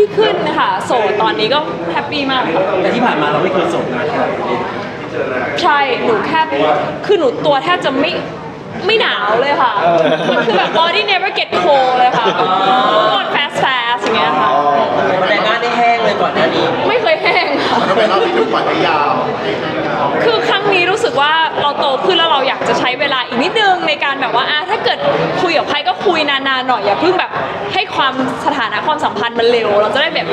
แฮปปี้ขึ้นนะคะโสดตอนนี้ก็แฮปปี้มากค่ะแต่ที่ผ่านมาเราไม่เคยโสดนะใช่หนูแค่คือหนูตัวแทบจะไม่ไม่หนาวเลยค่ะ มันคือแบบ body never get cold เลยค่ะนอน fast fast อย่างเงี้ยค่ะ แต่งงานได้แห้งเลยก่อนหน้านี้ ไม่เคยแห้งค่ะทำไมรอบนี้ถึงปล่อยให้ยาวให้ให้ยาว คือ ในการแบบว่าอะถ้าเกิดคุยกับใครก็คุยนานๆหน่อยอย่าเพิ่งแบบให้ความสถานะความสัมพันธ์มันเร็ว เราจะได้แบบ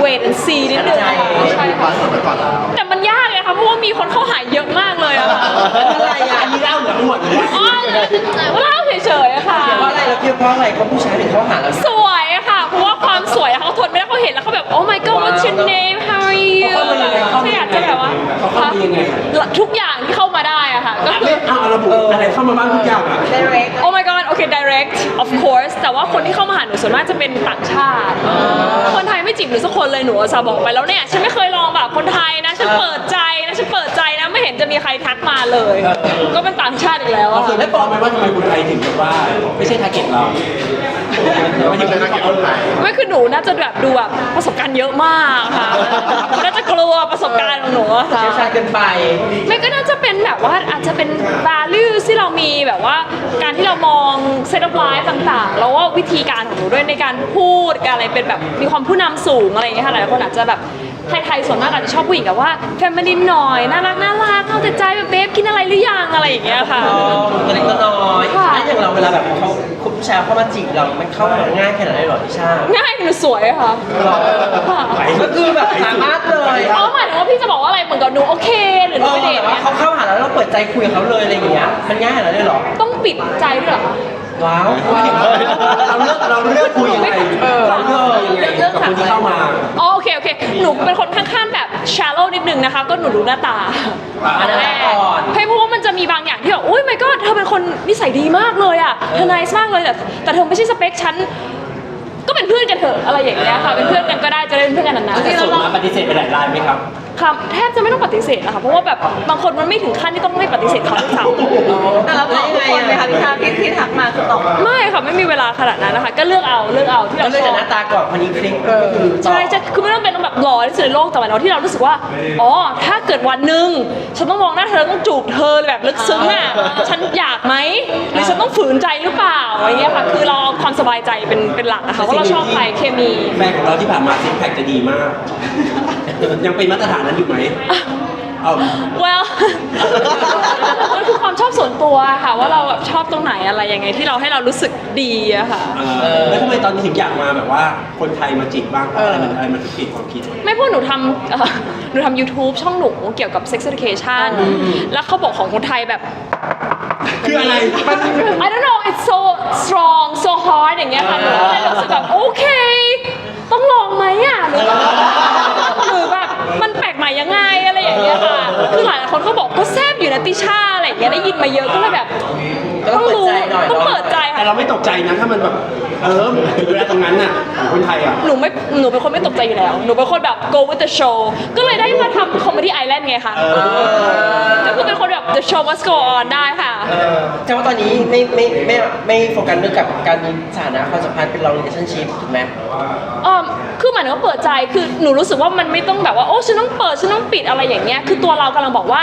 เวทซีนิดนึงใช่ค่ะอยเหมือนก่อนแล้วแต่มันยากเลยค่ะเพราะว่ามีคนเข้าหายเยอะมากเลยอะค่ะอะไรอะนี่เล่าเหมือนหมดเลยอ๋อเล่าเฉยๆอะค่ะเพราะอะไรเราคิดเพราะอะไรเขาผู้ชายถึงเข้าหาเราสวย ค่ะเพราะว่าความสวยอะเขาทนไม่ได้เขาเห็นแล้วเขาแบบ oh my god what's your name how are you เขาเข้ามายังไงเขาอยากจะแบบว่าเขาเข้ามายังไง ทุกอย่างที่เข้ามาได้อะค่ะก็คือ เอาระบุอะไรเข้ามาบ้างทุกอย่างอะ Oh my god โอเค direct of course แต่ว่าคนที่เข้ามาหาหนูส่วนมากจะเป็นต่างชาติ คนไทยไม่จีบหนูสักคนเลยหนูจะบอกไปแล้วเนี่ยฉันไม่เคยลองแบบคนไทยนะฉันเปิดใจนะฉันเปิดใจนะไม่เห็นจะมีใครทักมาเลย ก็เป็นต่างชาติอีกแล้วเราอะ เคยได้บอกไหมว่าทำไมคนไทยถึงแบบว่า ไม่ใช่ทาร์เก็ตเรา ไม่ไม่ใช่ใช่นักเก็ตคนไหนไม่คือหนูน่าจะแบบดูแบบประสบการณ์เยอะมากค่ะน่าจะกลัวประสบการณ์ของหนูอะค่ะ เชี่ยวชาญเกินไป ไม่ก็น่าจะเป็นแบบว่าอาจจะเป็น value ที่เรามีแบบว่าการที่เรามอง set of life ต่างๆ แล้วว่าวิธีการของหนูด้วยในการพูดการอะไรเป็นแบบมีความผู้นำสูงอะไรอย่างเงี้ยค่ะหลายคนอาจจะแบบไทยๆส่วนมากอาจจะชอบผู้หญิงแบบว่าแฟมินินหน่อยน่ารักน่ารักเอาแต่ใจแบบเบฟกินอะไรหรือยังอะไรอย่างเงี้ยค่ะอ๋อตัวเล็กตัวน้อยค่ะ แล้วอย่างเราเวลาแบบเขาคุณ ผู้ชายเข้ามาจีบเรา มันเข้ามาง่ายขนาดไหนหรอพี่ชาง่ายหนูสวยอะค่ะค่ะก็คือแบบสามารถเลยอ๋อหมายถึงว่าพี่จะบอกว่าอะไรเหมือนกับหนูโอเคหรือหเอนูอไปเดทแต่ว่าเนี่ยเขาเข้าหาเราแล้วเราเปิดใจคุยกับเขาเลยอะไรอย่างเงี้ย มันง่ายขนาดนั้นเลยเหรอ ต้องปิดใจด้วยเหรอคะว้าวเราเลือกเราเลือกคุยยังไงเราเลือกยังไงกับคนที่เข้ามาอ๋อโอเคโอเคหนูเป็นคนค่อนข้างแบบ shallow นิดนึงนะคะ ก็หนูดูหน้าตาอ่าอันแรกหน้าตาก่อนเฮ้ยเพราะว่ามันจะมีบางอย่างที่แบบอุ้ยไม่ก็เธอเป็นคนนิสัยดีมากเลยอะเธอ nice มากเลยแต่แต่เธอไม่ใช่สเปคฉันก็เป็นเพื่อนกันเถอะอะไรอย่างเงี้ยค่ะเป็นเพื่อนกันก็ได้จะได้เป็นเพื่อนกันนานแต่ส่งมาปฏิเสธไปหลายรายไหมครับๆค่ะแทบจะไม่ต้องปฏิเสธนะคะเพราะว่าแบบบางคนมันไม่ถึงขั้นที่ต้องให้ปฏิเสธเขาด้วยซ้ำแต่เราตอบทุกคนไหมคะพี่ชาที่ที่ทักมาคือตอบ ไม่ค่ะ ไม่มีเวลาขนาดนั้นนะคะ ก็เลือกเอาเลือกเอาที่ก็เราเลือกชจากอหบน้าตาก่อนคนนี้คลิกก็คือตอบใช่ใช่คือไม่ต้องเป็นต้องแบบหล่อที่สุดในโลกแต่หมายถึงว่าที่เรารู้สึกว่าอ๋อถ้าเกิดวันหนึ่งฉันต้องมองหน้าเธอต้องจูบเธอแบบลึกซึ้งอะฉันอยากไหมหรือฉันต้องฝืนใจหรือเปล่าอะไรเงี้ยค่ะคือเราเอาความสบายใจเป็นเป็นหลักนะคะว่าเราชอบใครเคมี แฟนของเราที่ผ่านมาซิกแพคจะดีมาก ยังเป็นมาตรฐานนั้นอยู่ไหม เอา well มันคือความชอบส่วนตัวค่ะ ว่าเราแบบชอบตรงไหนอะไรยังไงที่เราให้เรารู้สึกดีอะค่ะ เออแล้วทำไมตอนนี้ถึงอยากมาแบบว่าคนไทยมาจีบบ้างเพราะอะไรมันอะไรมันถึงเปลี่ยนความคิด ไม่พูดหนูทำเอ่อหนูทำ YouTube ช่องหนูเกี่ยวกับ sex education แล้วเขาบอกของคนไทยแบบ คืออะไร I don't know it's so strong so hard อย่างเงี้ยค่ะหนูก็เลยรู้สึกแบบโอเค ต้องลองไหมอะหรือหรื อยู่นะติช่าอะไรอย่างเงี้ยได้ยินมาเยอะก็เลยแบบ ก็ต้องเปิดใจหน่อยต้องเนาะเปิดใจแต่ค่ะ เราไม่ตกใจนะถ้ามันแบบ เออถึงเวลาตรงนั้นน่ะของคนไทยอะ หนูไม่หนูเป็นคนไม่ตกใจอยู่แล้ว หนูเป็นคนแบบ go with the show ก็เลยได้มาทำ comedy island ไงคะก็คือเป็นคนแบบ the show must go on ได้ค่ะแต่ว่าตอนนี้ไม่ไม่ไม่ไม่โฟกัสเรื่องกับการมีสถานะความสัมพันธ์เป็น long relationship ถูกไหม เออคือหมายถึงว่าเปิดใจ คือหนูรู้สึกว่ามันไม่ต้องแบบว่า โอ้ ฉันต้องเปิด ฉันต้องปิดอะไรอย่างเงี้ย คือตัวเรากำลังบอกว่า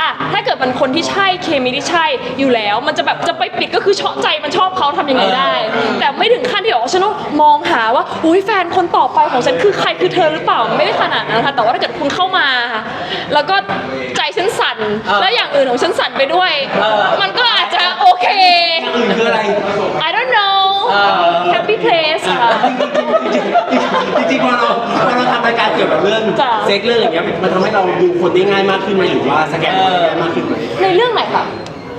อะ ถ้าเกิดมันคนที่ใช่ เคมีที่ใช่อยู่แล้ว มันจะแบบจะไปปิดก็คือชอบใจมันชอบเขาทำยังไงได้ แต่ไม่ถึงขั้นที่บอกว่าฉันต้องมองหาว่าอุ้ยแฟนคนต่อไปของฉันคือใครคือเธอหรือเปล่าไม่ได้ขนาดนั้นค่ะแต่ว่าถ้าเกิดคุณเข้ามา แล้วก็ใจฉันสั่นเออแล้วอย่างอื่นของฉันสั่นไปด้วยเออมันก็อาจจะโอเค อื่นคืออะไร I don't know เออ happy place ค่ะ จริงๆพอเราพอเราทำรายการเกี่ยวกับเรื่องจ้ะ เซ็กเรื่องอย่างเงี้ยมันทำให้เราดูคนได้ง่ายมากขึ้นไหมหรือว่าสแกนคนได้ง่ายมากขึ้นไหมในเรื่องไหนคะ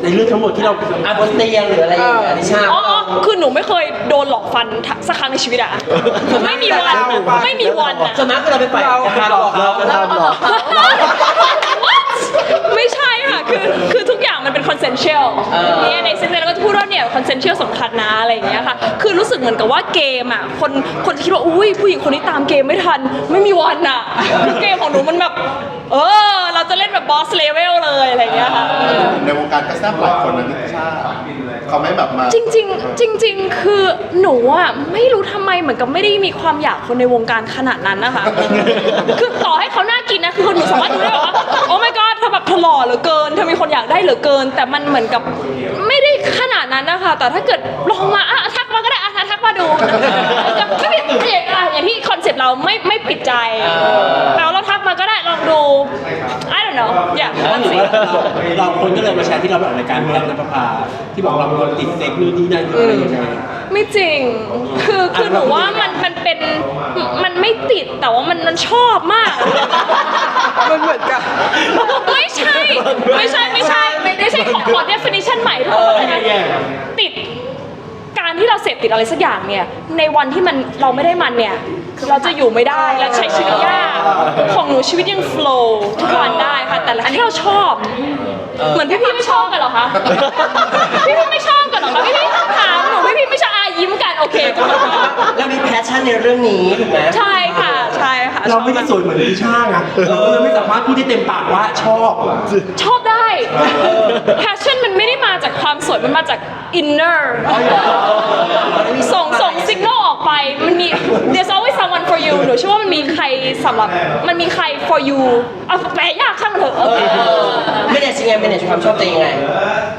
ในเรื่องทั้งหมดที่เราอะบนเตียงหรืออะไรอย่างเงี้ยนิชาอ๋ออ๋อคือหนูไม่เคยโดนหลอกฟันสักครั้งในชีวิตอะไม่มีวันอะไม่มีวันอะส่วนมากคือเราไปฝ่ายการหลอกเรา What? ไม่ใช่ค่ะคือคือทุกอย่างมันเป็น consensual เอ อเนี่ยในเซนเซเราก็จะพูดว่าเนี่ย consensual สำคัญนะอะไรอย่างเงี้ยค่ะ คือรู้สึกเหมือนกับว่าเกมอะคนคนจะคิดว่า อุ้ยผู้หญิงคนนี้ตามเกมไม่ทัน ไม่มีวันอะคือเกมของหนูมันแบบ เออ เราจะเล่นแบบ boss level เลยอะไรอย่างเงี้ยค่ะ ในวงการก็แซ่บหลายคนนะนิชา เขาไม่แบบมาจริงๆจริงคือหนูอะไม่รู้ทำไมเหมือนกับไม่ได้มีความอยากคนในวงการขนาดนั้นนะคะ คือต่อให้เขาน่ากินนะคือหนูสามารถดูได้แบบว่าโอ้ my god เธอแบบเธอหล่อเหลือเกินเธอมีคนอยากได้เหลือเกิน แต่มันเหมือนกับไม่ได้ขนาดนั้นนะคะแต่ถ้าเกิดลองมาอะทักมาก็ได้อะทักมาดูก็ไม่ผิดอย่างอะอย่างที่คอนเซ็ปต์เราไม่ไม่ปิดใจแล้วเราทักมาก็ได้ลองดู I don't know อยากแล้วหรือว่าเราเราคนก็เลยมาแชร์ที่เราไปออกรายการพี่แอฟนภพาที่บอกเราเป็นคนติดเซ็กนู่นนี่นั่นอะไรอย่างเงี้ยไม่จริง คือคือหนูว่ามันมันเป็นมันไม่ติดแต่ว่ามันมันชอบมากมันเหมือนกับไม่ใช่ ไม่ใช่ไม่ใช่ไม่ใช่ขอขอ definition ใหม่ทุกคนนะติดการที่เราเสพติดอะไรสักอย่างเนี่ย ในวันที่มันเราไม่ได้มันเนี่ย เราจะอยู่ไม่ได้และใช้ชีวิตยากของหนูชีวิตยัง flow ทุกวันได้ค่ะ แต่อันที่เราชอบ เหมือนพี่พี่ไม่ชอบกันเหรอคะพี่พี่ไม่ชอบกันเหรอคะพี่พี่ถามหนูพี่พี่ไม่ชอบอายิ้มกันโอเคก็เรามีแพชชั่นในเรื่องนี้ถูกไหมใช่ค่ะ ใช่ค่ะเราไม่ได้สวยเหมือนพี่ช่างอะเราก็เลยไม่สามารถพูดได้เต็มปากว่าชอบชอบได้ passion มันไม่ได้มาจากความสวยมันมาจาก inner ส่งส่งสิก n ลออกไปมันมี there's always someone for you หนูเชื่อว่ามันมีใครสำหรับมันมีใคร for you เอาแปลยากช่างมันเถอะโอเคไม่ได้ชิงไงไม่ได้ความชอบตัวเองยังไง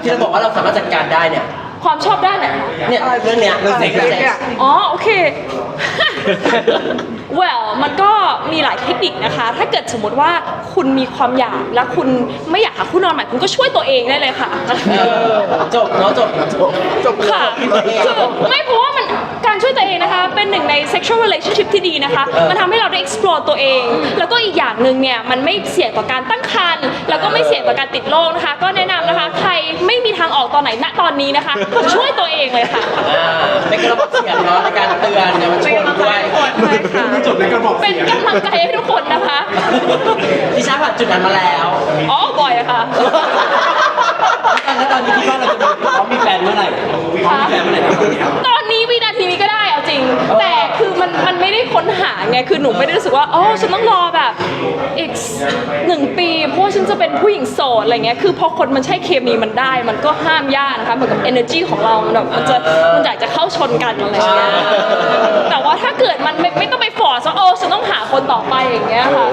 ที่เราบอกว่าเราสามารถจัดการได้เนี่ยความชอบด้านไหนคะเนี่ยเรื่องเนี้ยเรื่องเซ็กซ์เรื่องเซ็กซ์อ๋อโอเค well มันก็มีหลายเทคนิคนะคะ ถ้าเกิดสมมติว่าคุณมีความอยากและคุณไม่อยากหาคู่นอนใหม่คุณก็ช่วยตัวเองได้เลยค่ะเออจบเนาะจบจบจบค่ะคือไม่เพราะว่ามันการช่ วยตัวเองนะคะ เป็นหนึ่งใน sexual relationship ที่ดีนะคะ มันทำให้เราได้ explore ตัวเอง แล้วก็อีกอย่างหนึ่งเนี่ยมันไม่เสี่ยงต่อการตั้งครรภ์แล้วก็ไม่เสี่ยงต่อการติดโรคนะคะ ก็แนะนำนะคะ ใครไม่มีทางออกตอนไหนณตอนนี้นะคะ ช่วยตัวเองเลยค่ะ อ่าเป็นกระบอกเสียงเนาะในการเตือนเนี่ยมันช่วยด้วยใช่ค่ะไม่จบในกระบอกเป็นเสียงกำลังใจให้ทุกคนนะคะ ดิฉันผ่านจุดนั้นมาแล้วอ๋อบ่อยอะค่ะ แล้วตอนนี้คิดว่าเราจะมีเขามีแฟนเมื่อไหร่เขามีแฟนเมื่อไหร่นะตอนเนี้ย ตอนนี้วินาทีนี้ก็ได้เอาจริง แต่คือมันมันไม่ได้ค้นหาไงคือหนูไม่ได้รู้สึกว่าอ๋อฉันต้องรอแบบอีกหนึ่งปีเพราะว่าฉันจะเป็นผู้หญิงโสดอะไรเงี้ยคือพอคนมันใช่เคมีมันได้ มันก็ห้ามยากนะคะเหมือนกับ energy ของเรามันแบบมันจะมันอยากจะเข้าชนกันอะไรเงี้ยแต่ว่าถ้าเกิดมันไม่ไม่ต้องไปฟอร์สว่าโอ้ฉันต้องหาคนต่อไปอย่างเงี้ยค่ะ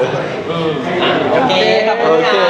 โอเคขอบคุณค่ะ